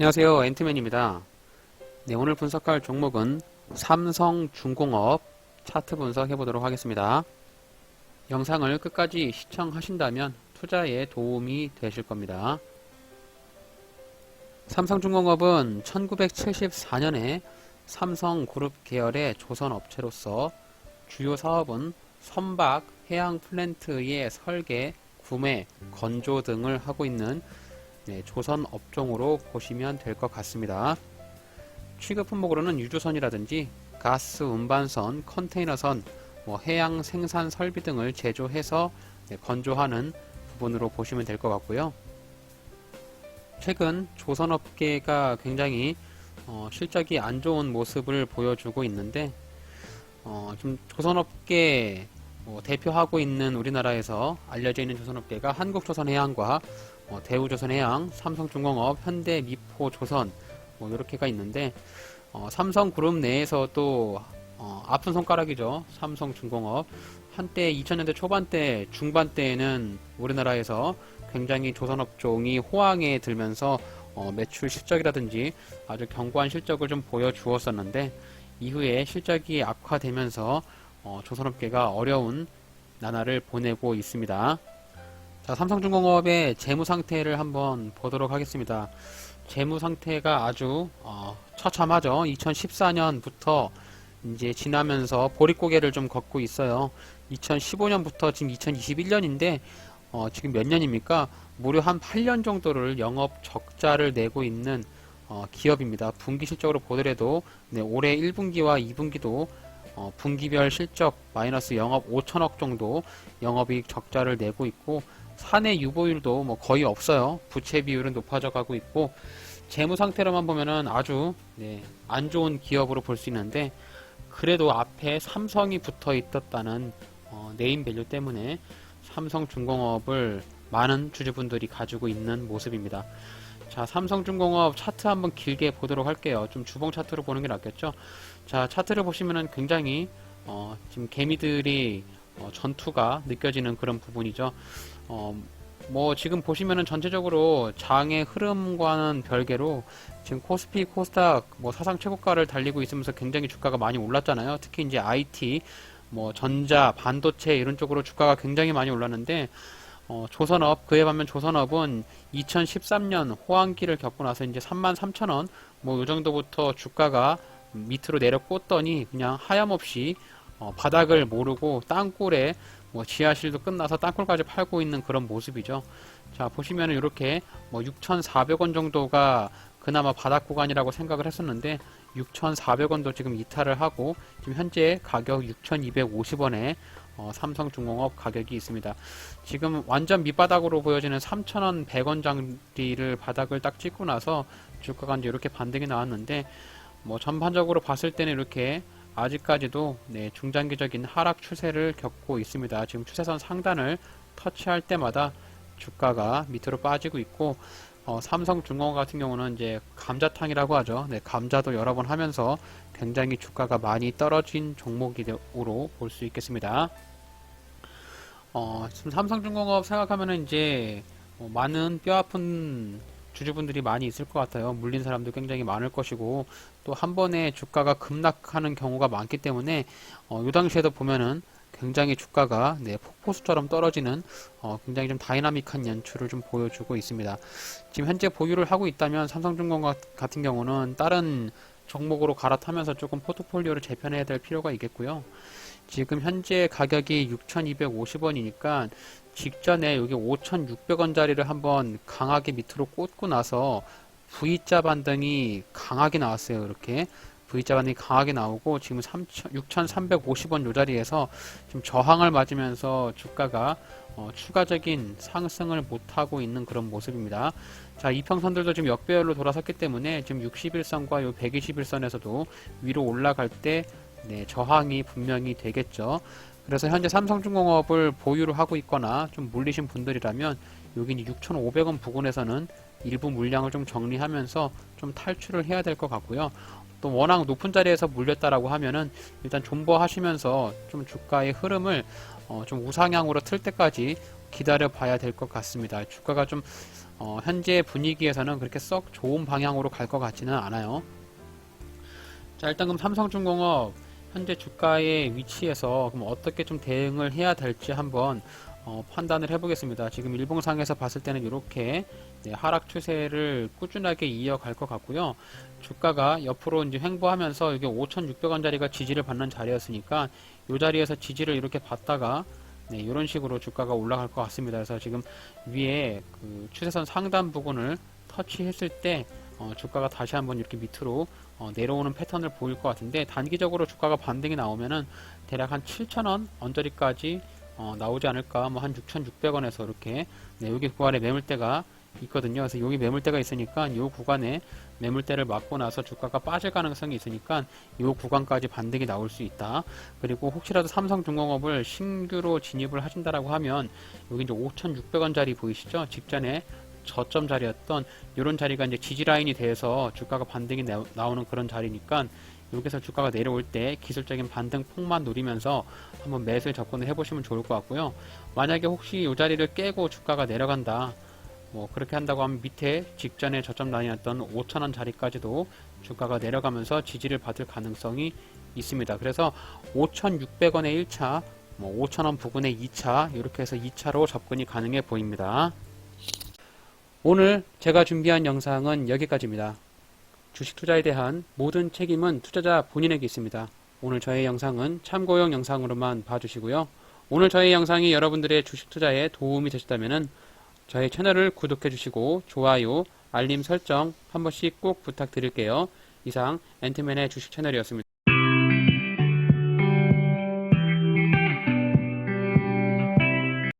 안녕하세요. 엔트맨입니다. 네, 오늘 분석할 종목은 삼성중공업 차트 분석해 보도록 하겠습니다. 영상을 끝까지 시청하신다면 투자에 도움이 되실 겁니다. 삼성중공업은 1974년에 삼성그룹 계열의 조선업체로서 주요 사업은 선박, 해양 플랜트의 설계, 구매, 건조 등을 하고 있는 네, 조선 업종으로 보시면 될 것 같습니다. 취급 품목으로는 유조선이라든지 가스 운반선, 컨테이너선, 뭐 해양 생산 설비 등을 제조해서 네, 건조하는 부분으로 보시면 될 것 같고요. 최근 조선업계가 굉장히 어, 실적이 안 좋은 모습을 보여주고 있는데 어, 좀 조선업계 뭐 대표하고 있는 우리나라에서 알려져 있는 조선업계가 한국조선해양과 어, 대우조선해양, 삼성중공업, 현대 미포 조선 뭐 이렇게가 있는데 어, 삼성그룹 내에서도 어, 아픈 손가락이죠. 삼성중공업 한때 2000년대 초반 때 중반 때에는 우리나라에서 굉장히 조선업종이 호황에 들면서 어, 매출 실적이라든지 아주 견고한 실적을 좀 보여주었었는데 이후에 실적이 악화되면서 어, 조선업계가 어려운 나날을 보내고 있습니다. 자, 삼성중공업의 재무 상태를 한번 보도록 하겠습니다. 재무 상태가 아주 어, 처참하죠. 2014년부터 이제 지나면서 보릿고개를 좀 걷고 있어요. 2015년부터 지금 2021년인데 어, 지금 몇 년입니까? 무려 한 8년 정도를 영업 적자를 내고 있는 어, 기업입니다. 분기 실적으로 보더라도 네, 올해 1분기와 2분기도 어, 분기별 실적 마이너스 영업 5천억 정도 영업이익 적자를 내고 있고 사내 유보율도 뭐 거의 없어요. 부채 비율은 높아져 가고 있고 재무 상태로만 보면은 아주 네, 안 좋은 기업으로 볼 수 있는데 그래도 앞에 삼성이 붙어 있었다는 어, 네임 밸류 때문에 삼성중공업을 많은 주주분들이 가지고 있는 모습입니다. 자, 삼성중공업 차트 한번 길게 보도록 할게요. 좀 주봉 차트로 보는 게 낫겠죠? 자, 차트를 보시면은 굉장히 어, 지금 개미들이 어, 전투가 느껴지는 그런 부분이죠. 어, 뭐 지금 보시면은 전체적으로 장의 흐름과는 별개로 지금 코스피, 코스닥 뭐 사상 최고가를 달리고 있으면서 굉장히 주가가 많이 올랐잖아요. 특히 이제 IT, 뭐 전자, 반도체 이런 쪽으로 주가가 굉장히 많이 올랐는데 어, 조선업 그에 반면 조선업은 2013년 호황기를 겪고 나서 이제 33,000원 뭐이 정도부터 주가가 밑으로 내려 꽂더니 그냥 하염없이 어, 바닥을 모르고 땅굴에 뭐 지하실도 끝나서 땅굴까지 팔고 있는 그런 모습이죠. 자 보시면은 이렇게 뭐 6,400원 정도가 그나마 바닥 구간이라고 생각을 했었는데 6,400원도 지금 이탈을 하고 지금 현재 가격 6,250원에 어, 삼성중공업 가격이 있습니다. 지금 완전 밑바닥으로 보여지는 3,000원, 100원 장리를 바닥을 딱 찍고 나서 주가가 이제 이렇게 반등이 나왔는데 뭐 전반적으로 봤을 때는 이렇게 아직까지도 네, 중장기적인 하락 추세를 겪고 있습니다. 지금 추세선 상단을 터치할 때마다 주가가 밑으로 빠지고 있고 어, 삼성중공업 같은 경우는 이제 감자탕이라고 하죠. 네, 감자도 여러 번 하면서 굉장히 주가가 많이 떨어진 종목으로 볼 수 있겠습니다. 어, 지금 삼성중공업 생각하면은 이제 어, 많은 뼈아픈 주주분들이 많이 있을 것 같아요. 물린 사람도 굉장히 많을 것이고 또 한 번에 주가가 급락하는 경우가 많기 때문에 어, 이 당시에도 보면은 굉장히 주가가 네, 폭포수처럼 떨어지는 어, 굉장히 좀 다이나믹한 연출을 좀 보여주고 있습니다. 지금 현재 보유를 하고 있다면 삼성중공업 같은 경우는 다른 종목으로 갈아타면서 조금 포트폴리오를 재편해야 될 필요가 있겠고요. 지금 현재 가격이 6,250원이니까 직전에 여기 5,600원짜리를 한번 강하게 밑으로 꽂고 나서 V자 반등이 강하게 나왔어요. 이렇게 V자 반등이 강하게 나오고 지금 6,350원 요 자리에서 지금 저항을 맞으면서 주가가 어, 추가적인 상승을 못하고 있는 그런 모습입니다. 자, 이평선들도 지금 역배열로 돌아섰기 때문에 지금 61선과 요 121선에서도 위로 올라갈 때 네, 저항이 분명히 되겠죠. 그래서 현재 삼성중공업을 보유를 하고 있거나 좀 물리신 분들이라면 여기 6,500원 부근에서는 일부 물량을 좀 정리하면서 좀 탈출을 해야 될 것 같고요. 또 워낙 높은 자리에서 물렸다라고 하면은 일단 존버하시면서 좀 주가의 흐름을 어, 좀 우상향으로 틀 때까지 기다려 봐야 될 것 같습니다. 주가가 좀 어, 현재 분위기에서는 그렇게 썩 좋은 방향으로 갈 것 같지는 않아요. 자, 일단 그럼 삼성중공업 현재 주가의 위치에서 그럼 어떻게 좀 대응을 해야 될지 한번 어, 판단을 해보겠습니다. 지금 일봉상에서 봤을 때는 이렇게 네, 하락 추세를 꾸준하게 이어갈 것 같고요. 주가가 옆으로 이제 횡보하면서 이게 5,600원짜리가 지지를 받는 자리였으니까 이 자리에서 지지를 이렇게 받다가 네, 이런 식으로 주가가 올라갈 것 같습니다. 그래서 지금 위에 그 추세선 상단 부분을 터치했을 때 어, 주가가 다시 한번 이렇게 밑으로 어, 내려오는 패턴을 보일 것 같은데 단기적으로 주가가 반등이 나오면은 대략 한 7,000원 언저리까지 어, 나오지 않을까 뭐 한 6,600원에서 이렇게 네, 여기 구간에 매물대가 있거든요. 그래서 여기 매물대가 있으니까 이 구간에 매물대를 맞고 나서 주가가 빠질 가능성이 있으니까 이 구간까지 반등이 나올 수 있다. 그리고 혹시라도 삼성중공업을 신규로 진입을 하신다라고 하면 여기 이제 5,600원짜리 보이시죠? 직전에 저점 자리였던 이런 자리가 이제 지지 라인이 돼서 주가가 반등이 나- 나오는 그런 자리니까 여기서 주가가 내려올 때 기술적인 반등 폭만 노리면서 한번 매수에 접근을 해보시면 좋을 것 같고요. 만약에 혹시 이 자리를 깨고 주가가 내려간다. 뭐 그렇게 한다고 하면 밑에 직전에 저점 라인이었던 5천원 자리까지도 주가가 내려가면서 지지를 받을 가능성이 있습니다. 그래서 5,600원에 1차, 뭐 5천원 부근에 2차 이렇게 해서 2차로 접근이 가능해 보입니다. 오늘 제가 준비한 영상은 여기까지입니다. 주식 투자에 대한 모든 책임은 투자자 본인에게 있습니다. 오늘 저의 영상은 참고용 영상으로만 봐주시고요. 오늘 저의 영상이 여러분들의 주식 투자에 도움이 되셨다면 저희 채널을 구독해 주시고 좋아요, 알림 설정 한 번씩 꼭 부탁드릴게요. 이상 앤트맨의 주식 채널이었습니다.